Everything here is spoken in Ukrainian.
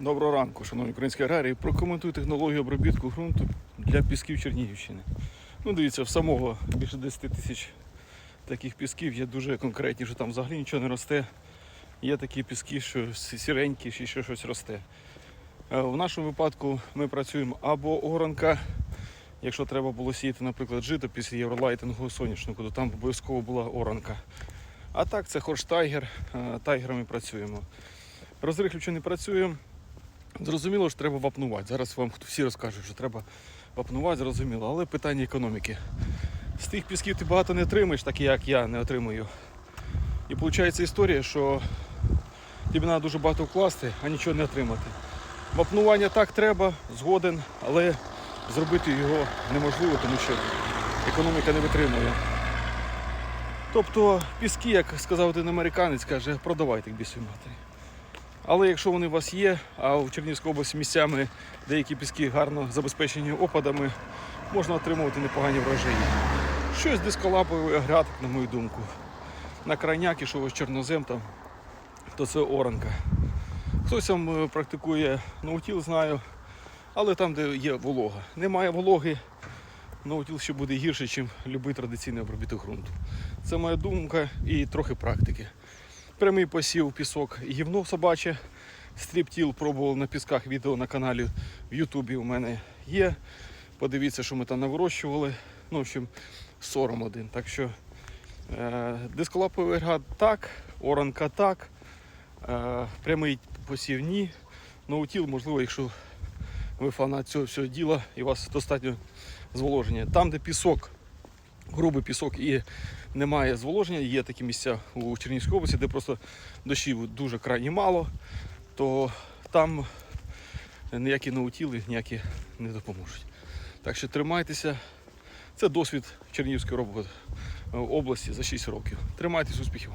Доброго ранку, шановні українські аграрії. Прокоментую технологію обробітку ґрунту для пісків Чернігівщини. Ну, дивіться, в самого більше 10 тисяч таких пісків є дуже конкретні, що там взагалі нічого не росте. Є такі піски, що сіренькі, ще ще щось росте. Е, В нашому випадку ми працюємо або оранка, якщо треба було сіяти, наприклад, жито після євролайтингового соняшнику, то там обов'язково була оранка. А так це хорштайгер, е, тайгерами працюємо. Розрихлюючи не працюємо. Зрозуміло, що треба вапнувати. Зараз вам всі розкажуть, що треба вапнувати, зрозуміло. Але питання економіки. З тих пісків ти багато не отримаєш, так як я не отримую. І виходить історія, що тобі треба дуже багато вкласти, а нічого не отримати. Вапнування так треба, згоден, але зробити його неможливо, тому що економіка не витримує. Тобто піски, як сказав один американець, каже, продавайте їх бісові матері. Але якщо вони у вас є, а в Чернігівській області місцями деякі піски гарно забезпечені опадами, можна отримувати непогані врожаї. Щось дисколаповий агрегат, на мою думку. На крайняк, що ось чорнозем там, то це оранка. Хтось там е, практикує наутіл, знаю, але там, де є волога. Немає вологи, наутіл ще буде гірше, ніж будь-який традиційний обробіток ґрунту. Це моя думка і трохи практики. Прямий посів, пісок гівно собаче. Стріптіл пробував на пісках відео на каналі в Ютубі у мене є. Подивіться, що ми там навирощували. Ну, в общем, сором один. Так що е, дисколаповий агрегат так, оранка так, е, прямий посів ні. Наутіл, можливо, якщо ви фанат цього всього діла і у вас достатньо зволоження. Там, де пісок, грубий пісок і немає зволоження. Є такі місця у Чернігівській області, де просто дощів дуже крайні мало, то там ніякі наутіли ніякі не допоможуть. Так що тримайтеся. Це досвід Чернігівської робот- області за 6 років. Тримайтесь успіхів!